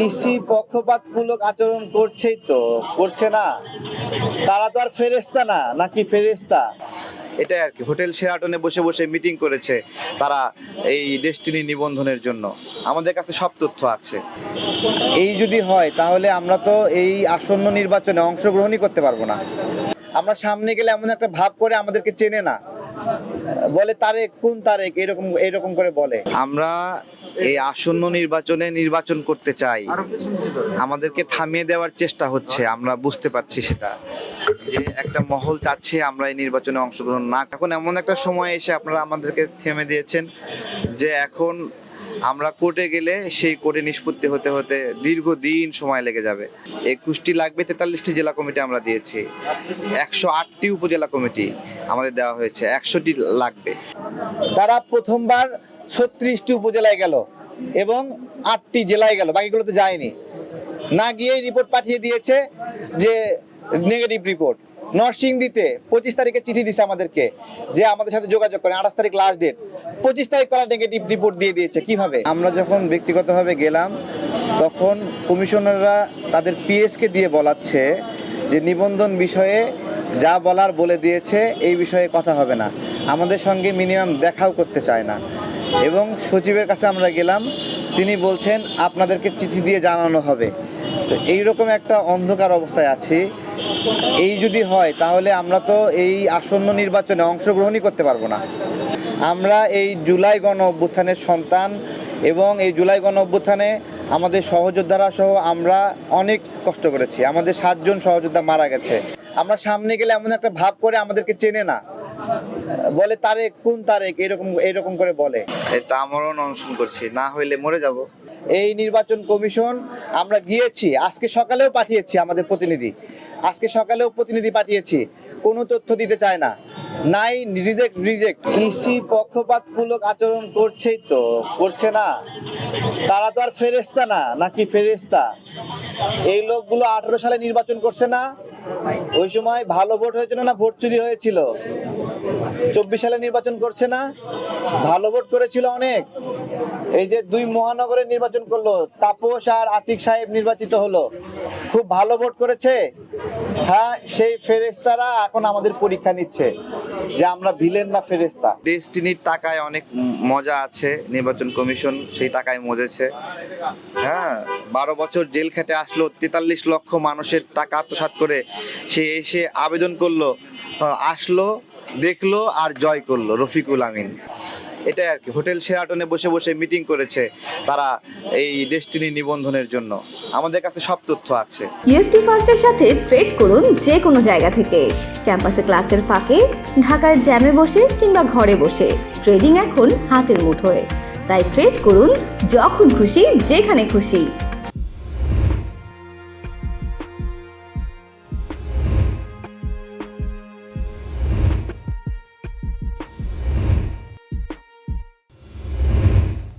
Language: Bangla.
ইসি পক্ষপাতমূলক আচরণ করছেই তো করছে না। তারা তো আর ফেরেস্তা না নাকি ফেরেস্তা এটা আর কি হোটেল শেরাটনে বসে বসে মিটিং করেছে তারা এই ডেস্টিনি নিবন্ধনের জন্য। আমাদের কাছে সব তথ্য আছে। এই যদি হয় তাহলে আমরা তো এই আসন্ন নির্বাচনে অংশগ্রহণই করতে পারব না। আমরা সামনে গেলে এমন একটা ভাব করে আমাদেরকে চেনে না। বলে তারেক, কোন তারেক, এরকম এরকম করে বলে। আমরা এই আসন্ন নির্বাচনে নির্বাচন করতে চাই। আমাদেরকে থামিয়ে দেওয়ার চেষ্টা হচ্ছে, আমরা বুঝতে পারছি সেটা। যে একটা মহল চাচ্ছে আমরা এই নির্বাচনে অংশগ্রহণ না। এখন এমন একটা সময় এসে আপনারা আমাদেরকে থেমে দিয়েছেন যে এখন আমরা কোর্টে গেলে সেই কোর্টে নিষ্পত্তি হতে হতে দীর্ঘদিন সময় লেগে যাবে। একুশটি লাগবে, তেতাল্লিশটি জেলা কমিটি আমরা দিয়েছি। একশো আটটি উপজেলা কমিটি আমাদের দেওয়া হয়েছে, একশোটি লাগবে। তারা প্রথমবার ছত্রিশটি উপজেলায় গেল এবং আটটি জেলায় গেল বাকিগুলোতে যায়নি। না গিয়েই রিপোর্ট পাঠিয়ে দিয়েছে যে নেগেটিভ রিপোর্ট নরসিংদীতে পঁচিশ তারিখে চিঠি দিছে আমাদেরকে যে আমাদের সাথে যোগাযোগ করেন। আঠাশ তারিখ লাস্ট ডেট পঁচিশ তারিখ তারা নেগেটিভ রিপোর্ট দিয়ে দিয়েছে। কীভাবে? আমরা যখন ব্যক্তিগতভাবে গেলাম, তখন কমিশনাররা তাদের পিএসকে দিয়ে বলাচ্ছে যে নিবন্ধন বিষয়ে যা বলার বলে দিয়েছে, এই বিষয়ে কথা হবে না। আমাদের সঙ্গে মিনিমাম দেখাও করতে চায় না। এবং সচিবের কাছে আমরা গেলাম, তিনি বলছেন, আপনাদেরকে চিঠি দিয়ে জানানো হবে। তো এইরকম একটা অন্ধকার অবস্থায় আছি। এই যদি হয় তাহলে আমরা তো এই আসন্ন নির্বাচনে অংশগ্রহণই করতে পারব না। আমরা এই জুলাই গণ অভ্যুত্থানের সন্তান এবং এই জুলাই গণ অভ্যুত্থানে আমাদের সহযোদ্ধারা সহ আমরা অনেক কষ্ট করেছি। আমাদের সাতজন সহযোদ্ধা মারা গেছে। আমরা সামনে গেলে এমন একটা ভাব করে আমাদেরকে চেনে না। বলে তারেক কোন তারেক? এরকম এরকম করে বলে। এটা আমারও অনশন করছি না হইলে মরে যাব। এই নির্বাচন কমিশন আমরা গিয়েছি আজকে সকালেও পাঠিয়েছি আমাদের প্রতিনিধি। আজকে সকালেও প্রতিনিধি পাঠিয়েছি। কোনো তথ্য দিতে চায় না। নাই রিজেক্ট রিজেক্ট কৃষি পক্ষপাতমূলক আচরণ করছেই তো, করছে না। তারা তো আর ফেরেস্তা না, নাকি ফেরেস্তা এই লোকগুলো আঠেরো সালে নির্বাচন করছে না? ওই সময় ভালো ভোট হয়েছিল না ভোট চুরি হয়েছিল? চব্বিশ সালে নির্বাচন করছে না? ভালো ভোট করেছিল অনেক। এই যে দুই মহানগরে নির্বাচন করল, তাপস আর আতিক সাহেব নির্বাচিত হলো। খুব ভালো ভোট করেছে। হ্যাঁ সেই ফেরেস্তারা এখন আমাদের পরীক্ষা নিচ্ছে যে আমরা ভিলেন না ফেরেস্তা ডেস্টিনির টাকায় অনেক মজা আছে, নির্বাচন কমিশন সেই টাকায় মজেছে। হ্যাঁ বারো বছর জেল খেটে আসলো, তেতাল্লিশ লক্ষ মানুষের টাকা আত্মসাৎ করে সে এসে আবেদন করল, আসলো, দেখল আর জয় করল, রফিকুল আমিন। এটাই আর কি। হোটেল শেরাটনে বসে বসে মিটিং করেছে তারা এই ডেস্টিনি নিবন্ধনের জন্য। আমাদের কাছে সব তথ্য আছে। ইউএফটি ফার্স্টের সাথে ট্রেড করুন যে কোনো জায়গা থেকে। ক্যাম্পাসে ক্লাসের ফাঁকে, ঢাকার জ্যামে বসে কিংবা ঘরে বসে। ট্রেডিং এখন হাতের মুঠোয়। তাই ট্রেড করুন যখন খুশি, যেখানে খুশি।